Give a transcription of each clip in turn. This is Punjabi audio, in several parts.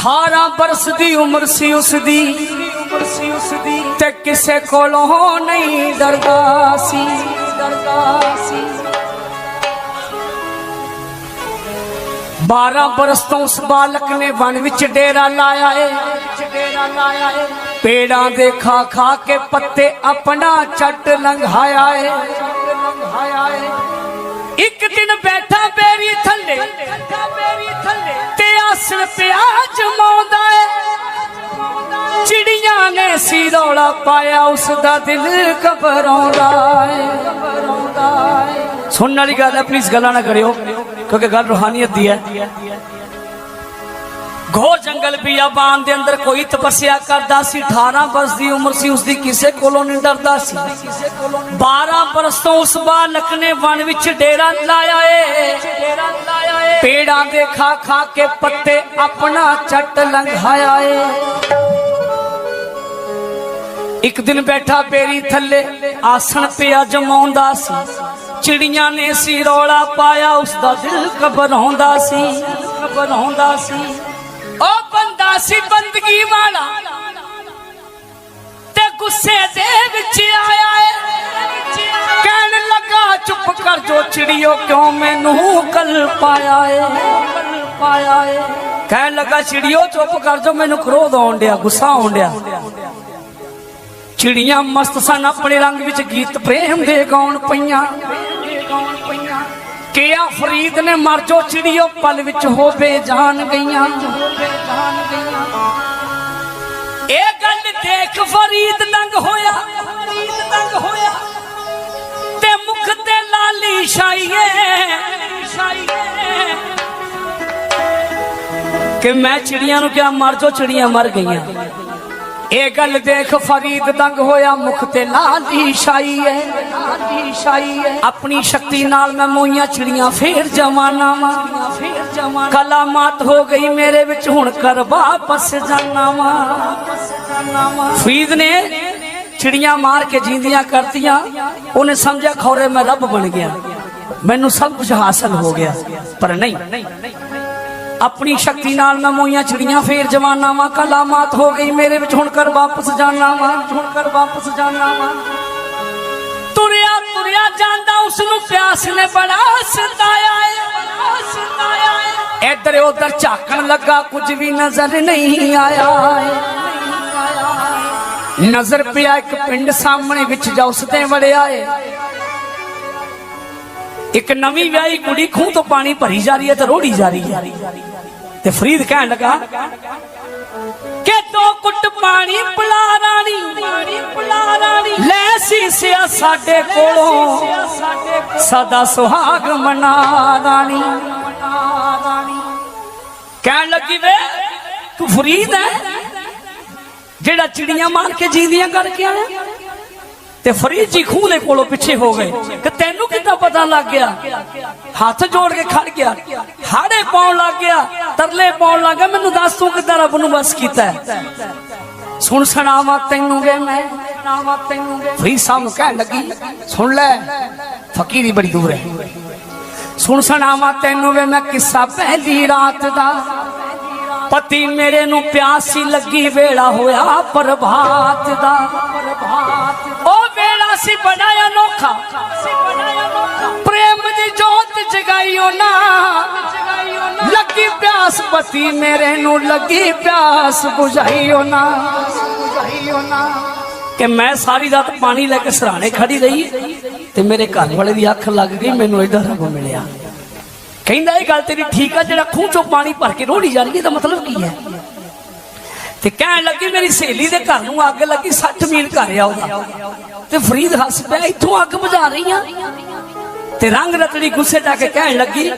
18 ਬਰਸ ਦੀ ਉਮਰ ਸੀ ਉਸ ਦੀ ਸੀ ਉਸ ਤੇ ਕਿਸੇ ਕੋਲੋਂ ਨਹੀਂ ਡਰਦਾ ਸੀ। ਡਰਦਾ ਸੀ 12 ਬਰਸ ਤੋਂ ਉਸ ਬਾਲਕ ਨੇ ਵਣ ਵਿੱਚ ਡੇਰਾ ਲਾਇਆ ਏ। ਪੇੜਾਂ ਦੇ ਖਾ ਖਾ ਕੇ ਪੱਤੇ ਆਪਣਾ ਚੱਟ ਲੰਘਾਇਆ ਏ। ਇੱਕ ਦਿਨ ਬੈਠਾ ਬੈਠਾ ਬੇਰੀ ਥੱਲੇ। ਰੌਲਾ ਪਾਇਆ ਉਸ ਦਾ ਦਿਲ ਘਬਰਾਉਂਦਾ ਏ। ਸੁਣਨ ਵਾਲੀ ਗੱਲ ਹੈ ਪਲੀਜ਼ ਗੱਲਾਂ ਨਾ ਕਰਿਓ, ਕਿਉਂਕਿ ਗੱਲ ਰੂਹਾਨੀਅਤ ਦੀ ਹੈ। ਘੋਰ ਜੰਗਲ ਬਿਆਬਾਨ ਦੇ ਅੰਦਰ ਕੋਈ ਤਪੱਸਿਆ ਕਰਦਾ ਸੀ 18 ਬਰਸ ਦੀ ਉਮਰ ਸੀ ਉਸ ਦੀ ਕਿਸੇ ਕੋਲੋਂ ਨਹੀਂ ਡਰਦਾ ਸੀ। 12 ਬਰਸ ਤੋਂ ਉਸ ਬਾਲਕ ਨੇ ਵਣ ਵਿੱਚ ਡੇਰਾ ਡੇਰਾ ਲਾਇਆ ਏ। ਪੇੜਾਂ ਦੇ ਖਾ ਖਾ ਕੇ ਪੱਤੇ ਆਪਣਾ ਚੱਟ ਲੰਘਾਇਆ ਏ। ਇੱਕ ਦਿਨ ਬੈਠਾ ਪੇਰੀ ਥੱਲੇ, ਆਸਣ ਪਿਆ ਜਮਾਉਂਦਾ ਸੀ। ਚਿੜੀਆਂ ਨੇ ਸੀ ਰੌਲਾ ਪਾਇਆ ਉਸ ਦਾ ਦਿਲ ਘਬਰਾਉਂਦਾ ਸੀ ਘਬਰਾਉਂਦਾ ਸੀ। ਉਹ ਬੰਦਾ ਸੀ ਬੰਦਗੀ ਵਾਲਾ, ਤੇ ਗੁੱਸੇ ਦੇ ਵਿੱਚ ਆਇਆ ਏ। ਕਹਿਣ ਲੱਗਾ, ਚੁੱਪ ਕਰ ਜੋ ਚਿੜੀਓ, ਕਿਉਂ ਮੈਨੂੰ ਕਲ ਪਾਇਆ ਏ? ਪਾਇਆ ਏ ਕਹਿਣ ਲੱਗਾ, ਚਿੜੀਓ, ਚੁੱਪ ਕਰ ਜੋ, ਮੈਨੂੰ ਕ੍ਰੋਧ ਆਉਣ ਡਿਆ, ਗੁੱਸਾ ਆਉਣ ਡਿਆ। ਚਿੜੀਆਂ ਮਸਤ ਸਨ, ਆਪਣੇ ਰੰਗ ਵਿੱਚ ਗੀਤ ਪ੍ਰੇਮ ਦੇ ਗਾਉਣ ਪਈਆਂ। ਕਿਆ ਫਰੀਦ ਨੇ ਮਰ ਜੋ ਚਿੜੀਓ ਪਲ ਵਿੱਚ ਹੋਵੇ ਜਾਣ ਗਈਆਂ। ਇਹ ਗੱਲ ਦੇਖ ਫਰੀਦ ਦੰਗ ਹੋਇਆ ਫਰੀਦ ਦੰਗ ਹੋਇਆ। ਤੇ ਮੁਖ ਤੇ ਲਾਲੀ ਛਾਈਏ। ਕਿ ਮੈਂ ਚਿੜੀਆਂ ਨੂੰ ਕਿਹਾ, ਮਰ ਜੋ ਚਿੜੀਆਂ ਮਰ ਗਈਆਂ। ਇਹ ਗੱਲ ਦੇਖ ਫਰੀਦ ਦੰਗ ਹੋਇਆ, ਮੁਖ ਤੇ ਲਾਲੀ ਛਾਈ ਏ ਲਾਲੀ ਛਾਈ ਏ ਆਪਣੀ ਸ਼ਕਤੀ ਨਾਲ ਮੈਂ ਮੋਈਆਂ ਚਿੜੀਆਂ ਫੇਰ ਜਵਾਨਾ ਵਾ। ਫੇਰ ਜਵਾਨਾ ਕਲਾਮਾਤ ਹੋ ਗਈ ਮੇਰੇ ਵਿੱਚ, ਹੁਣ ਕਰ ਵਾਪਸ ਜਾਣਾ ਵਾ। ਫਰੀਦ ਨੇ ਚਿੜੀਆਂ ਮਾਰ ਕੇ ਜਿੰਦੀਆਂ ਕਰਤੀਆਂ। ਉਹਨੇ ਸਮਝਿਆ ਖੌਰੇ ਮੈਂ ਰੱਬ ਬਣ ਗਿਆ। ਮੈਨੂੰ ਸਭ ਕੁਝ ਹਾਸਲ ਹੋ ਗਿਆ, ਪਰ ਨਹੀਂ। ਆਪਣੀ ਸ਼ਕਤੀ ਨਾਲ ਮੈਂ ਮੋਈਆਂ ਚਿੜੀਆਂ ਫੇਰ ਜਵਾਨਾ ਵਾ, ਕਲਾਮਾਤ ਹੋ ਗਈ ਮੇਰੇ ਵਿੱਚ, ਹੁਣ ਕਰ ਵਾਪਸ ਜਾਣਾ ਵਾ, ਹੁਣ ਕਰ ਵਾਪਸ ਜਾਣਾ ਵਾ। ਤੁਰਿਆ ਤੁਰਿਆ ਜਾਂਦਾ ਉਸ ਨੂੰ ਪਿਆਸ ਨੇ ਬੜਾ ਸਤਾਇਆ ਏ ਸਤਾਇਆ ਏ। ਇੱਧਰ ਉੱਧਰ ਝਾਕਣ ਲੱਗਾ, ਕੁਝ ਵੀ ਨਜ਼ਰ ਨਹੀਂ ਆਇਆ ਨਜ਼ਰ ਪਿਆ ਇੱਕ ਪਿੰਡ ਸਾਹਮਣੇ ਵਿੱਚ, ਜਾ ਉਸ ਤੇ ਵੜਿਆ ਏ। ਇੱਕ ਨਵੀਂ ਵਿਆਹੀ ਕੁੜੀ ਖੂਹ ਤੋਂ ਪਾਣੀ ਭਰੀ ਜਾ ਰਹੀ ਹੈ ਤੇ ਰੋੜੀ ਜਾ ਰਹੀ ਹੈ ਤੇ ਫਰੀਦ ਕਹਿਣ ਲੱਗਾ ਕਿ ਦੋ ਕੁੱਟ ਪਾਣੀ ਪਿਲਾ ਰਾਣੀ, ਲੈ ਸੀਸਿਆ ਸਾਡੇ ਕੋਲੋਂ। ਸਦਾ ਸੁਹਾਗ ਮਨਾ ਰਾਣੀ। ਕਹਿਣ ਲੱਗੀ ਵੇ, ਤੂੰ ਫਰੀਦ ਹੈ ਜਿਹੜਾ ਚਿੜੀਆਂ ਮਾਰ ਕੇ ਜੀਂਦੀਆਂ ਕਰਕੇ ਆਇਆ? ਤੇ ਫਰੀਦ ਜੀ ਖੂਹ ਦੇ ਕੋਲੋਂ ਪਿੱਛੇ ਹੋ ਗਏ ਕਿ ਤੈਨੂੰ ਕਿੱਦਾਂ ਪਤਾ ਲੱਗ ਗਿਆ? ਹੱਥ ਜੋੜ ਕੇ ਖੜ ਗਿਆ, ਹਾੜੇ ਪਾਉਣ ਲੱਗ ਗਿਆ, ਤਰਲੇ ਪਾਉਣ ਲੱਗ ਮੈਨੂੰ ਦੱਸ ਤੂੰ ਕਿੱਦਾਂ ਰੱਬ ਨੂੰ ਬਸ ਕੀਤਾ ਸੁਣ ਸੁਣਾਵਾ ਤੈਨੂੰ ਵੇ ਮੈਂ ਫਰੀਦ ਸਾਹਿਬ ਨੂੰ ਕਹਿਣ ਲੱਗੀ, ਸੁਣ ਲੈ, ਫਕੀਰੀ ਬੜੀ ਦੂਰ ਹੈ। ਸੁਣ ਸੁਣਾਵਾ ਤੈਨੂੰ ਵੇ ਮੈਂ, ਕਿੱਸਾ ਪਹਿਲੀ ਰਾਤ ਦਾ। ਪਤੀ ਮੇਰੇ ਨੂੰ ਪਿਆਸੀ ਲੱਗੀ ਵੇਲਾ ਹੋਇਆ ਪ੍ਰਭਾਤ ਦਾ। ਪ੍ਰਭਾਤ ਵੇਲਾ ਬਣਾਇਆ ਨੋਖਾ ਪ੍ਰੇਮ ਦੀ ਜੋਤ ਜਗਾਈਓ ਨਾ। ਲੱਗੀ ਪਿਆਸ ਪਤੀ ਮੇਰੇ ਨੂੰ, ਲੱਗੀ ਪਿਆਸ 부ਝਾਈਓ ਨਾ। ਕਿ ਮੈਂ ਸਾਰੀ ਰਾਤ ਪਾਣੀ ਲੈ ਕੇ ਸਰਾਣੇ ਖੜੀ ਰਹੀ ਤੇ ਮੇਰੇ ਘਰ ਵਾਲੇ ਦੀ ਅੱਖ ਲੱਗ ਗਈ, ਮੈਨੂੰ ਇਹਦਾ ਰੱਬ ਮਿਲਿਆ। ਕਹਿੰਦਾ, ਇਹ ਗੱਲ ਤੇਰੀ ਠੀਕ ਆ, ਜਿਹੜਾ ਖੂਹ ਚੋਂ ਪਾਣੀ ਭਰ ਕੇ ਰੋੜੀ ਜਾ ਰਹੀ ਹੈ, ਇਹਦਾ ਮਤਲਬ ਕੀ ਹੈ? ਤੇ ਕਹਿਣ ਲੱਗੀ ਮੇਰੀ ਸਹੇਲੀ ਦੇ ਘਰ ਨੂੰ ਅੱਗ ਲੱਗੀ 60 ਮੀਲ ਘਰ ਆ ਉਹਦਾ। ਤੇ ਫਰੀਦ ਹੱਸ ਪਿਆ, ਇੱਥੋਂ ਅੱਗ ਬੁਝਾ ਰਹੀ ਆ। ਤੇ ਰੰਗ ਰਤੜੀ ਗੁੱਸੇ ਜਾ ਕੇ ਕਹਿਣ ਲੱਗੀ,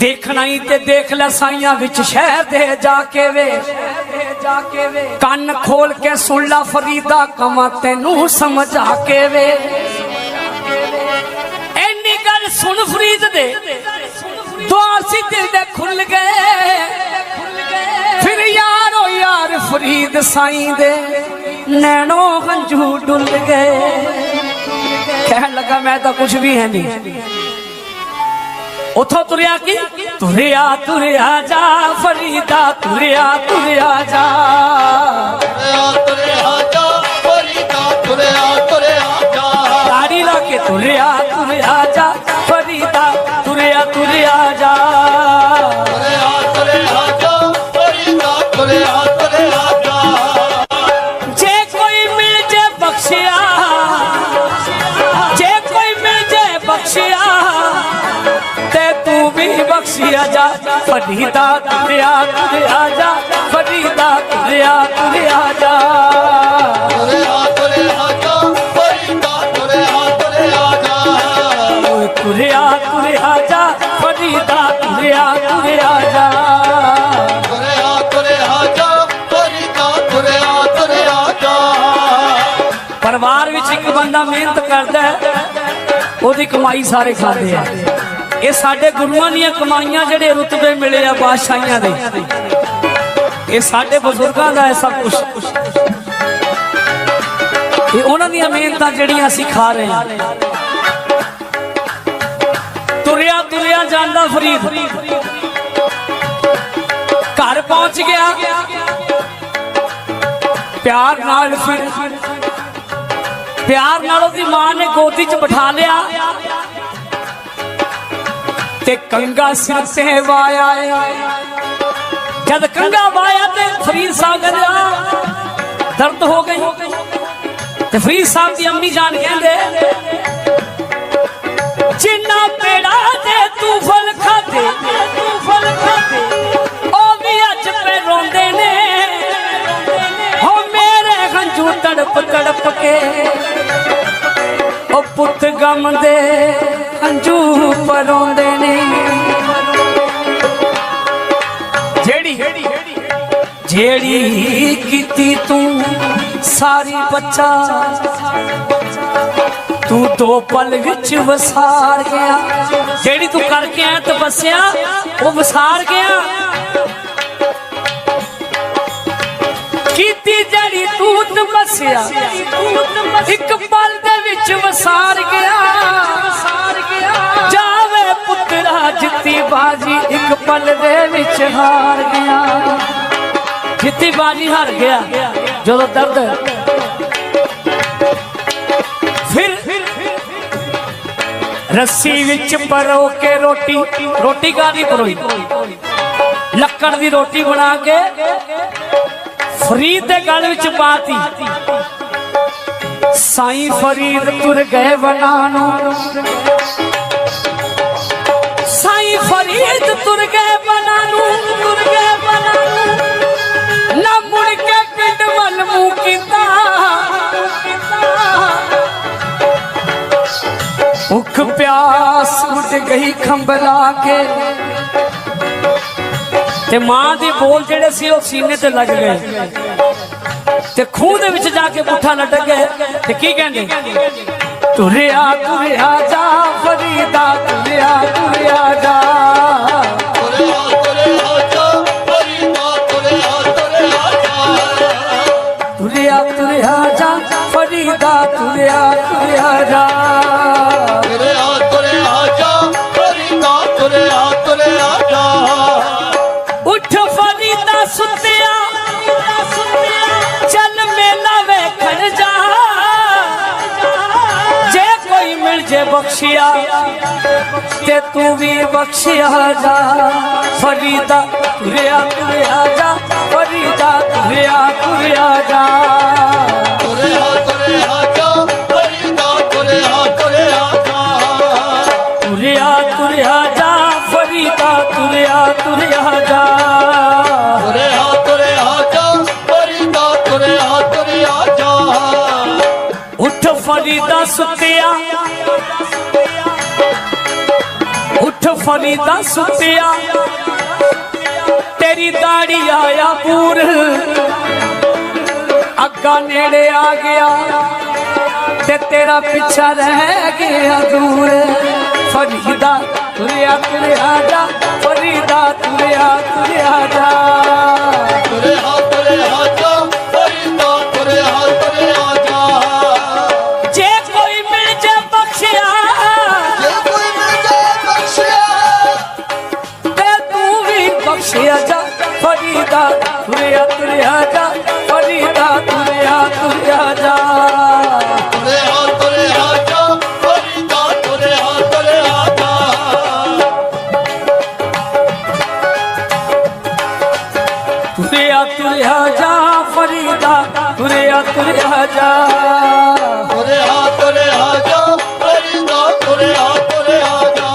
ਦੇਖਣਾ ਤੇ ਦੇਖ ਲੈ ਸਾਈਆਂ ਵਿੱਚ ਸ਼ਹਿਰ ਦੇ ਜਾ ਕੇ ਵੇ। ਕੰਨ ਖੋਲ ਕੇ ਸੁਣ ਲੈ ਫਰੀਦਾ ਕਮਾ ਤੈਨੂੰ ਸਮਝਾ ਕੇ ਵੇ। ਐਨੀ ਗੱਲ ਸੁਣ ਫਰੀਦ ਦੇ, ਦੁਆਰ ਸੀ ਦਿਲ ਦੇ ਖੁੱਲ ਗਏ। ਫਿਰ ਯਾਰ ਫਰੀਦ ਸਾਈਂ ਦੇ ਨੈਣੋ ਹੰਝੂ ਡੁੱਲ ਗਏ। ਕਹਿਣ ਲੱਗਾ, ਮੈਂ ਤਾਂ ਕੁਝ ਵੀ ਹੈ ਨਹੀਂ। ਉਥੋਂ ਤੁਰਿਆ ਕੀ? ਤੁਰਿਆ ਤੁਰਿਆ ਜਾ ਫਰੀਦਾ ਤੁਰਿਆ ਤੁਰਿਆ ਜਾ ਤੁਰਿਆ ਜਾ, ਫਰੀਦਾ ਤੁਰਿਆ ਤੁਰਿਆ ਜਾ। ਤਾੜੀ ਲਾ ਕੇ ਤੁਰਿਆ ਤੁਰਿਆ ਜਾ, ਫਰੀਦਾ ਤੁਰਿਆ ਤੁਰਿਆ ਜਾ। ਬਖਸ਼ਿਆ ਜਾ ਫਰੀਦਾ ਤੁਰਿਆ ਤੁਰਿਆ ਜਾ, ਫਰੀਦਾ ਤੁਰਿਆ ਤੁਰਿਆ ਜਾ। ਤੁਰਿਆ ਤੁਰਿਆ ਜਾ ਫਰੀਦਾ ਤੁਰਿਆ ਤੁਰਿਆ ਜਾ ਓਏ ਤੁਰਿਆ ਤੁਰਿਆ ਜਾ ਫਰੀਦਾ ਤੁਰਿਆ ਤੁਰਿਆ ਜਾ ਤੁਰਿਆ ਤੁਰਿਆ ਜਾ, ਫਰੀਦਾ ਤੁਰਿਆ ਤੁਰਿਆ ਜਾ। ਪਰਿਵਾਰ ਵਿੱਚ ਇੱਕ ਬੰਦਾ ਮਿਹਨਤ ਕਰਦਾ ਹੈ, ਉਹਦੀ ਕਮਾਈ ਸਾਰੇ ਖਾਂਦੇ ਆ। ਇਹ ਸਾਡੇ ਗੁਰੂਆਂ ਦੀਆਂ ਕਮਾਈਆਂ ਜਿਹੜੇ ਰੁਤਬੇ ਮਿਲੇ ਆ ਬਾਦਸ਼ਾਹੀਆਂ ਦੇ। ਇਹ ਸਾਡੇ ਬਜ਼ੁਰਗਾਂ ਦਾ ਹੈ ਸਭ ਕੁਝ ਇਹ ਉਹਨਾਂ ਦੀਆਂ ਮਿਹਨਤਾਂ ਜਿਹੜੀਆਂ ਅਸੀਂ ਖਾ ਰਹੇ ਹਾਂ। ਤੁਰਿਆ ਤੁਰਿਆ ਜਾਂਦਾ ਫਰੀਦ। ਘਰ ਪਹੁੰਚ ਗਿਆ। ਪਿਆਰ ਨਾਲ ਫਿਰ ਪਿਆਰ ਨਾਲ ਉਹਦੀ ਮਾਂ ਨੇ ਗੋਦੀ 'ਚ ਬਿਠਾ ਲਿਆ। ਤੇ ਕੰਗਾ ਸਿਰ ਤੇ ਵਾਇਆ ਜਦ ਕੰਗਾ ਵਾਇਆ ਤੇ ਫਰੀਦ ਸਾਹਿਬ ਕਹਿੰਦੇ ਦਰਦ ਹੋ ਗਈ। ਤੇ ਫਰੀਦ ਸਾਹਿਬ ਦੀ ਅੰਮੀ ਜਾਨ ਕਹਿੰਦੇ, ਜਿੰਨਾ ਪੇੜਾ ਤੇ ਤੂੰ ਫਲ ਖਾਦੇ ਤੂੰ ਫਲ ਖਾਦੇ ਉਹ ਵੀ ਅੱਜ ਪੇ ਰੋਂਦੇ ਨੇ। ਹੋ ਮੇਰੇ ਹੰਝੂ ਤੜਪ ਤੜਪ ਕੇ, ਉਹ ਪੁੱਤ ਗਮ ਦੇ ਹੰਝੂ ਪਰੋਂਦੇ ਜਿਹੜੀ ਕੀਤੀ ਤੂੰ, ਸਾਰੀ ਬੱਚਾ। ਤੂੰ ਦੋ ਪਲ ਵਿੱਚ ਵਸਾਰ ਗਿਆ। ਜਿਹੜੀ ਤੂੰ ਕਰਕੇ ਆਇਆ ਤਪੱਸਿਆ ਉਹ ਵਸਾਰ ਗਿਆ। ਕੀਤੀ ਜਿਹੜੀ ਤੂੰ ਤਪੱਸਿਆ ਇੱਕ ਪਲ ਦੇ ਵਿੱਚ ਵਸਾਰ ਗਿਆ ਵਸਾਰ ਗਿਆ। ਜਾਵੇ ਪੁੱਤਰਾ ਜਿੱਤੀ ਬਾਜੀ, ਇੱਕ ਪਲ ਦੇ ਵਿੱਚ ਹਾਰ ਗਿਆ। ਜਿੱਤੀ ਬਾਜੀ ਹਾਰ ਗਿਆ। ਜਦੋਂ ਦਰਦ ਫਿਰ ਰੱਸੀ ਵਿੱਚ ਪਰੋ ਕੇ ਰੋਟੀ ਰੋਟੀ ਕਾਦੀ ਪਰੋਈ? ਲੱਕੜ ਦੀ ਰੋਟੀ ਬਣਾ ਕੇ ਫਰੀਦ ਦੇ ਗਲ ਵਿੱਚ ਪਾਤੀ। ਸਾਈਂ ਫਰੀਦ ਤੁਰ ਗਏ ਬਣਾ ਨੂੰ। ਸਾਈਂ ਫਰੀਦ ਤੁਰ ਗਏ ਬਣਾ ਨੂੰ, ਤੁਰ ਗਏ ਭੁੱਖ ਪਿਆਸ ਉੱਡ ਗਈ ਖੰਬਲਾ ਕੇ। ਤੇ ਮਾਂ ਦੇ ਬੋਲ ਜਿਹੜੇ ਸੀ ਉਹ ਸੀਨੇ ਤੇ ਲੱਗ ਗਏ। ਤੇ ਖੂਹ ਦੇ ਵਿੱਚ ਜਾ ਕੇ ਪੁੱਠਾ ਲਟਕ ਗਏ ਤੇ ਕੀ ਕਹਿੰਦੇ? ਤੁਰਿਆ ਤੁਰਿਆ ਜਾ, ਫਰੀਦਾ ਤੁਰਿਆ ਤੁਰਿਆ ਜਾ। ਤੁਰਿਆ ਤੁਰਿਆ ਜਾ, ਫਰੀਦਾ ਤੁਰਿਆ ਤੁਰਿਆ ਜਾ। ਜੇ ਬਖਸ਼ਿਆ ਤੇ ਤੂੰ ਵੀ ਬਖਸ਼ਿਆ ਜਾ ਫਰੀਦਾ ਤੁਰਿਆ ਤੁਰਿਆ ਜਾ ਫਰੀਦਾ ਤੁਰਿਆ ਤੁਰਿਆ ਜਾ ਤੁਰਿਆ ਤੁਰਿਆ ਜਾ ਫਰੀਦਾ ਤੁਰਿਆ ਤੁਰਿਆ ਜਾ ਤੁਰਿਆ ਤੁਰਿਆ ਜਾ ਫਰੀਦਾ ਤੁਰਿਆ ਤੁਰਿਆ ਜਾ ਤੁਰਿਆ ਤੁਰਿਆ ਜਾ ਫਰੀਦਾ ਤੁਰਿਆ ਤੁਰਿਆ ਜਾ ਉੱਠ ਫਰੀਦਾ ਸੁੱਤਿਆ ਉੱਠ ਫਰੀਦਾ ਸੁੱਤਿਆ ਤੇਰੀ ਦਾੜੀ ਆਇਆ ਪੂਰ। ਅੱਗਾ ਨੇੜੇ ਆ ਗਿਆ ਤੇ ਤੇਰਾ ਪਿੱਛਾ ਰਹਿ ਗਿਆ ਦੂਰ। ਫਰੀਦਾ ਤੁਰਿਆ ਤੁਰਿਆ ਜਾ, ਫਰੀਦਾ ਤੁਰਿਆ ਤੁਰਿਆ ਜਾ। ਤੁਰਿਆ ਤੁਰਿਆ ਜਾ ਤੁਰਿਆ ਤੁਰਿਆ ਜਾ ਫਰੀਦਾ ਤੁਰਿਆ ਤੁਰਿਆ ਜਾ। ਤੁਰਿਆ ਤੁਰਿਆ ਜਾ ਫਰੀਦਾ ਤੁਰਿਆ ਤੁਰਿਆ ਜਾ। ਤੁਰਿਆ ਤੁਰਿਆ ਜਾ ਫਰੀਦਾ ਤੁਰਿਆ ਤੁਰਿਆ ਜਾ। ਤੁਰਿਆ ਤੁਰਿਆ ਜਾ ਫਰੀਦਾ ਤੁਰਿਆ ਤੁਰਿਆ ਜਾ।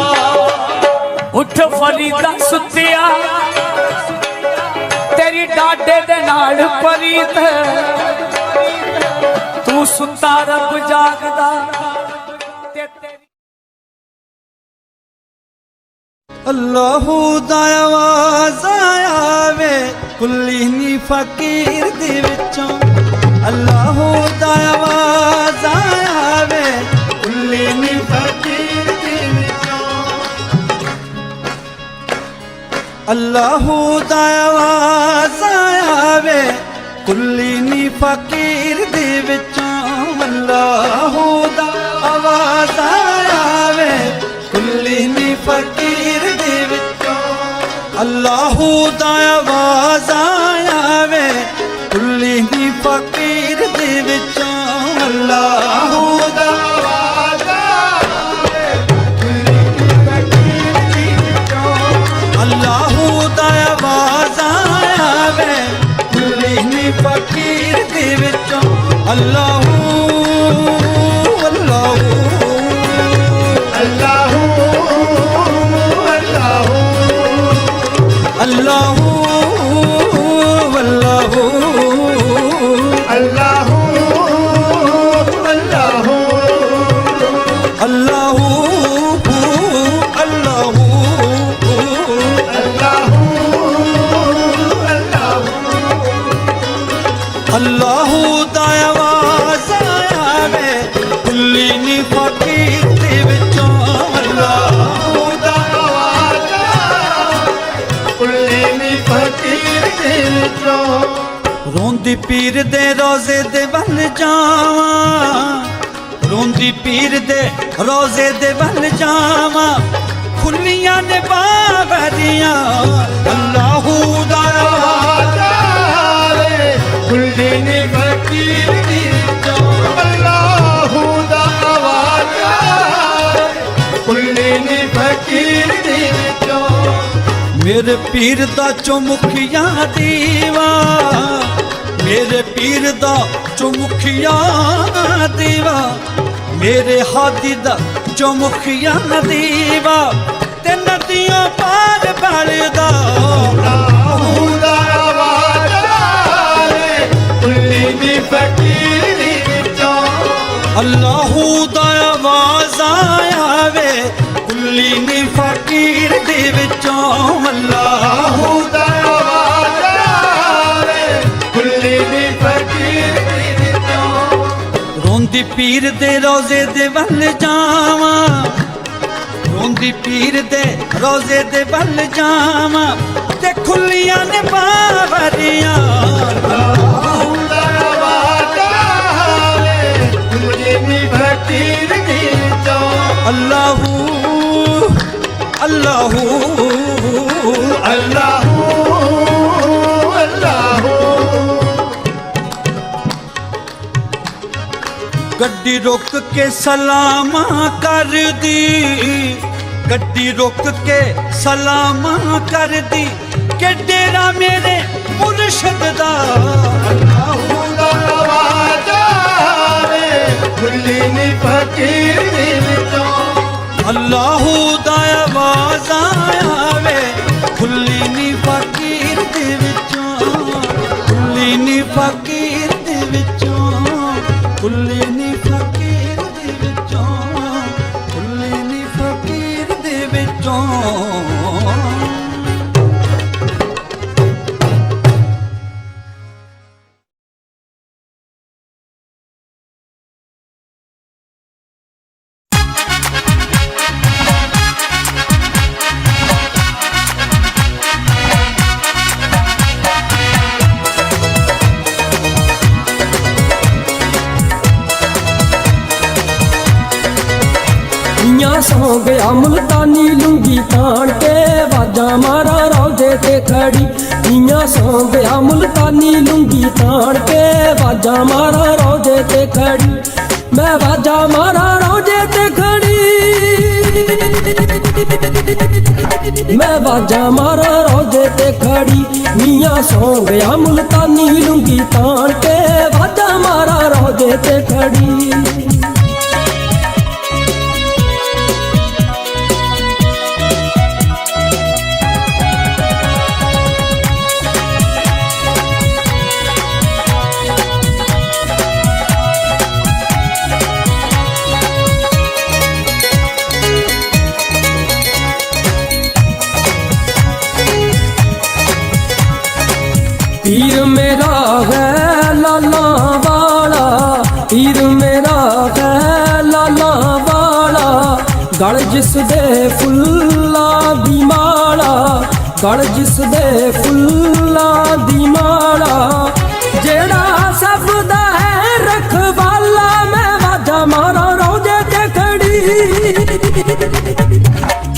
ਉੱਠ ਫਰੀਦਾ ਸੁੱਤ ਪਰੀਤ ਤੂੰ ਸੁੱਤਾ ਰੱਬ ਜਾਗਦਾ। ਤੇ ਅੱਲਾਹੂ ਦਾ ਆਵਾਜ਼ ਆਵੇ, ਕੁੱਲੀ ਨੀ ਫਕੀਰ ਦੇ ਵਿੱਚੋਂ। ਅੱਲਾਹੂ ਦਾ ਆਵਾਜ਼ ਆਵੇ, ਕੁੱਲੀ ਨੀ ਫਕੀਰ ਦੇ ਵਿੱਚੋਂ। ਅੱਲਾਹੂ ਦਾ ਆਵਾਜ਼ ਆਵੇ ਕੁੱਲੀ ਨੀ ਫਕੀਰ ਦੇ ਵਿੱਚੋਂ ਅੱਲਾਹੂ ਦਾ ਆਵਾਜ਼ ਆਵੇ। ਕੁੱਲੀ ਨੀ ਫਕੀਰ ਦੇ ਵਿੱਚੋਂ ਅੱਲਾਹੂ ਦਾ ਆਵਾਜ਼ الله ਪੀਰ ਦੇ ਰੋਜ਼ੇ ਦੇ ਵੱਲ ਜਾਵਾਂ। ਰੋਂਦੀ ਪੀਰ ਦੇ ਰੋਜ਼ੇ ਦੇ ਵੱਲ ਜਾਵਾਂ। ਖੁੱਲੀਆਂ ਨੇ ਬਾਵਰੀਆਂ ਅੱਲਾਹੂ ਦਾ ਆਵਾਜ਼ ਆਵੇ ਕੁੱਲੀ ਅੱਲਾਹੂ ਦਾ ਆਵਾਜ਼ ਆਵੇ ਕੁੱਲੀ ਨੀ ਫਕੀਰ ਦੀ ਮੇਰੇ ਪੀਰ ਦਾ ਚੁਮੁਖੀਆ ਦੀਵਾ ਮੇਰੇ ਪੀਰ ਦਾ ਚੁਮੁਖੀਆ ਦੀਵਾ ਮੇਰੇ ਹਾਦੀ ਦਾ ਚੁਮੁਖੀਆ ਦੀਵਾ ਤੇ ਨਦੀਆਂ ਪਾਰ ਬਲਦਾ। ਅੱਲਾਹੂ ਦਾ ਆਵਾਜ਼ ਆਵੇ ਕੁੱਲੀ ਦੀ ਫਕੀਰ ਵਿੱਚੋਂ। ਅੱਲਾਹੂ ਦਾ ਆਵਾਜ਼ ਆਵੇ ਕੁੱਲੀ ਫਕੀਰ ਦੇ ਵਿੱਚੋਂ। ਅੱਲਾਹੂ ਰੋਂਦੀ ਪੀਰ ਦੇ ਰੋਜ਼ੇ ਦੇ ਵੱਲ ਜਾਵਾਂ। ਰੋਂਦੀ ਪੀਰ ਦੇ ਰੋਜ਼ੇ ਦੇ ਵੱਲ ਜਾਵਾਂ। ਤੇ ਖੁੱਲੀਆਂ ਨੇ ਬਾਵਰੀਆਂ। ਅੱਲਾਹੂ ਅੱਲਾਹੂ। ਅੱਲਾਹੂ ਅੱਲਾਹੂ। ਗੱਡੀ ਰੁਕ ਕੇ ਸਲਾਮਾਂ ਕਰਦੀ। ਗੱਡੀ ਰੁਕ ਕੇ ਸਲਾਮਾਂ ਕਰਦੀ। ਕਿ ਡੇਰਾ ਮੇਰੇ ਮੁਰਸ਼ਦ ਦਾ। ਅੱਲਾਹੂ ਦਾ ਆਵਾਜ਼ ਆਵੇ ਖੁੱਲੀ ਨੀ ਫਕੀਰ ਦੇ ਵਿੱਚੋਂ। ਅੱਲਾਹੂ ਦਾ ਆਵਾਜ਼ ਆਵੇ। ਖੁੱਲੀ ਨੀ ਫਕੀਰ ਦੇ ਵਿੱਚੋਂ। ਖੁੱਲੀ ਨੀ ਫਕੀਰ ਦੇ ਵਿੱਚੋਂ। ਖੁੱਲੀ Oh. ਤਾਣ ਕੇ ਵਾਜਾਂ ਮਾਰਾ ਰੌਜੇ ਤੇ ਖੜੀ। ਮੈਂ ਵਾਜਾਂ ਮਾਰਾ ਰੌਜੇ ਤੇ ਖੜੀ। ਮੈਂ ਬਾਜਾ ਮਾਰਾ ਰੋਜੇ ਤੇ ਖੜੀ। ਮੀਆਂ ਸੌਂ ਗਿਆ ਮੁਲਤਾਨੀ ਲੁੰਗੀ ਤਾਣ ਕੇ ਬਾਜਾ ਮਾਰਾ ਰੋਜੇ ਤੇ ਖੜੀ। ਹੈ ਲਾਲਾ ਵਾਲਾ, ਗਲ ਜਿਸ ਦੇ ਫੁੱਲਾਂ ਦੀ ਮਾਲਾ, ਗਲ ਜਿਸ ਦੇ ਫੁੱਲਾਂ ਦੀ ਮਾਲਾ। ਜਿਹੜਾ ਸਭ ਦਾ ਹੈ ਰਖਵਾਲਾ, ਮੈਂ ਵਾਜਾ ਮਾਰਾਂ ਰੋਜੇ ਤੇ ਖੜੀ।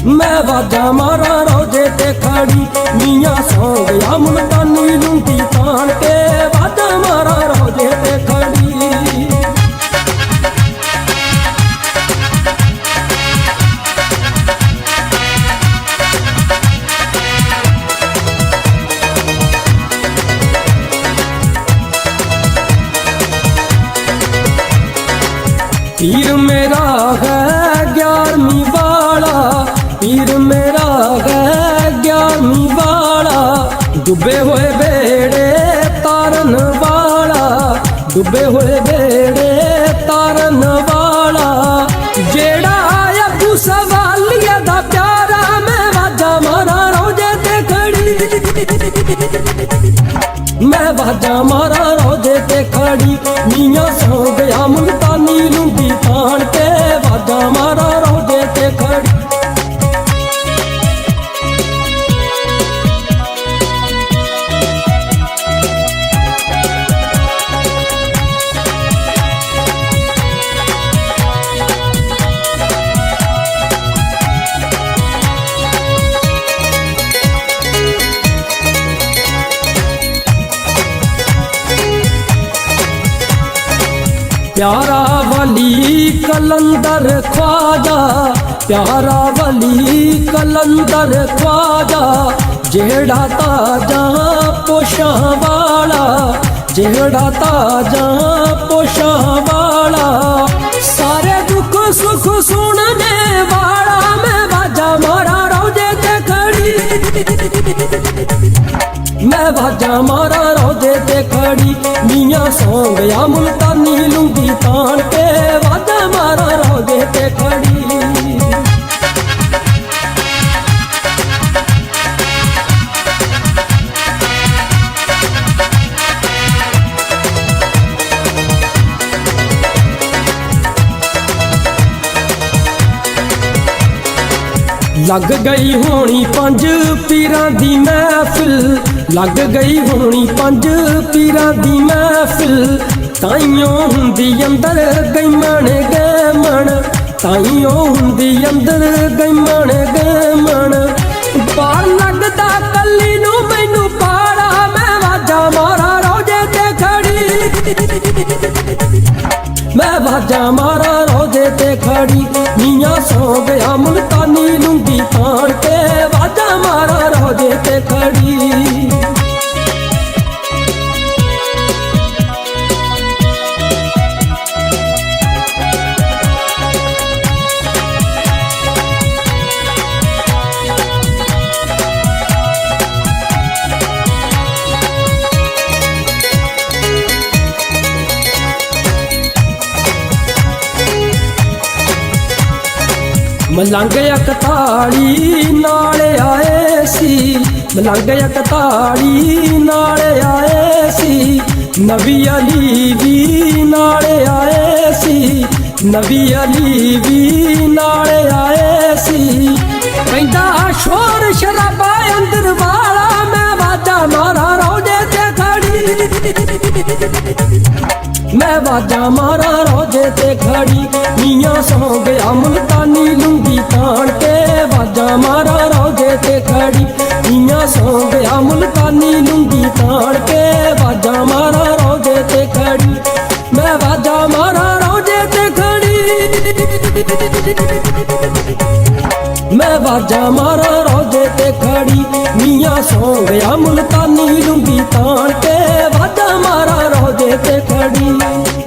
ਮੈਂ ਵਾਜਾ ਮਾਰਾਂ ਰੋਜੇ ਤੇ ਖੜੀ। ਮੀਆਂ ਸੌ ਗਿਆ ਮੁਲਤਾਨੀ ਲੁੰਗੀ ਤਾਣ ਕੇ। ਪੀਰ ਮੇਰਾ ਹੈ ਗਿਆਰਵੀਂ ਵਾਲਾ, ਪੀਰ ਮੇਰਾ ਹੈ ਗਿਆਰਵੀਂ ਵਾਲਾ। ਡੁੱਬੇ ਹੋਏ ਬੇੜੇ ਤਾਰਨ ਵਾਲਾ, ਡੁੱਬੇ ਹੋਏ ਬੇੜੇ ਤਾਰਨ ਵਾਲਾ। ਜਿਹੜਾ ਅੱਬੂ ਸਵਾਲੀਆ ਦਾ ਪਿਆਰਾ, ਮੈਂ ਵਾਜਾ ਮਾਰਾਂ, ਰੋਜੇ ਤੇ ਖੜੀ। ਮੈਂ ਵਾਜਾ ਮਾਰਾਂ, ਰੋਜੇ ਤੇ ਖੜੀ। ਮੀਆਂ ਕਲੰਦਰ ਖਵਾਜਾ, ਪਿਆਰਾ ਵਲੀ ਕਲੰਦਰ ਖਵਾਜਾ, ਜਿਹੜਾ ਤਾਜਾ ਪੋਸ਼ਾਂ ਵਾਲਾ, ਜਿਹੜਾ ਤਾਜਾ ਪੋਸ਼ਾਂ ਵਾਲਾ। ਸਾਰੇ ਦੁੱਖ ਸੁੱਖ ਸੁਣਨੇ ਵਾਲਾ, ਮੈਂ ਬਾਜਾ ਮਾਰਾ ਰੋਜੇ ਤੇ ਖੜੀ। ਵਾਜਾ ਮਾਰਾ ਰੋਜੇ ਤੇ ਖੜੀ। ਮੀਆਂ ਸੌਂ ਗਿਆ ਮੁਲਤਾਨੀ ਲੁੰਗੀ ਤਾਣ ਤੇ ਵਾਜਾ ਮਾਰਾ ਰੋਜੇ ਤੇ ਖੜੀ। ਲੱਗ ਗਈ ਹੋਣੀ ਪੰਜ ਪੀਰਾਂ ਦੀ ਮਹਿਫਿਲ। ਲੱਗ ਗਈ ਹੋਣੀ ਪੰਜ ਪੀਰਾਂ ਦੀ ਮਹਿਫਿਲ। ਤਾਈਓ ਹੁੰਦੀ ਅੰਦਰ ਗਈਮਣ ਗੈਮਣ। ਤਾਈਓ ਹੁੰਦੀ ਅੰਦਰ ਗਈਮਣ ਗੈਮਣ। ਬਾਹਰ ਲੱਗਦਾ ਕੱਲੀ ਨੂੰ ਮੈਨੂੰ ਪਾੜਾ। ਮੈਂ ਵਾਜਾ ਮਾਰਾ ਰੋਜੇ ਤੇ ਖੜੀ। ਮੈਂ ਵਾਜਾ ਮਾਰਾ ਰੋਜੇ ਤੇ ਖੜੀ, ਮੀਆਂ ਸੌ ਗਿਆ ਮੁਲਤਾਨੀ ਲੁੰਗੀ ਤਾਣ ਤੇ। ਵਾਜਾ ਮਾਰਾ ਰੋਜੇ ਤੇ ਖੜੀ। ਮਲੰਗ ਇਕਤਾਲੀ ਨਾਲ ਆਏ ਸੀ। ਮਲੰਗ ਇਕਤਾਲੀ ਨਾਲ ਆਏ ਸੀ। ਨਬੀ ਅਲੀ ਵੀ ਨਾਲ ਆਏ ਸੀ। ਨਬੀ ਅਲੀ ਵੀ ਨਾਲ ਆਏ ਸੀ। ਕਹਿੰਦਾ, ਸ਼ੋਰ ਸ਼ਰਾਬਾ ਅੰਦਰ ਵਾਲਾ, ਮੈਂ ਵਾਜਾ ਮਾਰਾ, ਰੋਜੇ ਤੇ ਖੜੀ। ਮੈਂ ਵਾਜਾ ਮਾਰਾਂ ਰੋਜੇ ਤੇ ਖੜੀ। ਮੀਆਂ ਸੌ ਗਿਆ ਮੁਲਤਾਨੀ ਲੁੰਗੀ ਤਾਣ ਕੇ ਵਾਜਾ ਮਾਰਾ ਰੋਜੇ ਤੇ ਖੜੀ। ਮੀਆਂ ਸੌ ਗਿਆ ਮੁਲਤਾਨੀ ਲੁੰਗੀ ਤਾਣ ਕੇ ਵਾਜਾ ਮਾਰਾਂ ਰੋਜੇ ਤੇ ਖੜੀ। ਮੈਂ ਵਾਜਾ ਮਾਰਾ ਰੋਜੇ ਤੇ ਖੜੀ। ਮੈਂ ਵਾਜਾ ਮਾਰਾਂ ਰੋਜੇ ਤੇ ਖੜੀ, ਮੀਆਂ ਸੌਂ ਗਿਆ ਮੁਲਤਾਨੀ ਲੁੰਗੀ ਤਾਣ ਤੇ ਵਾਜਾ ਮਾਰਾਂ ਰੋਜੇ ਤੇ ਖੜੀ।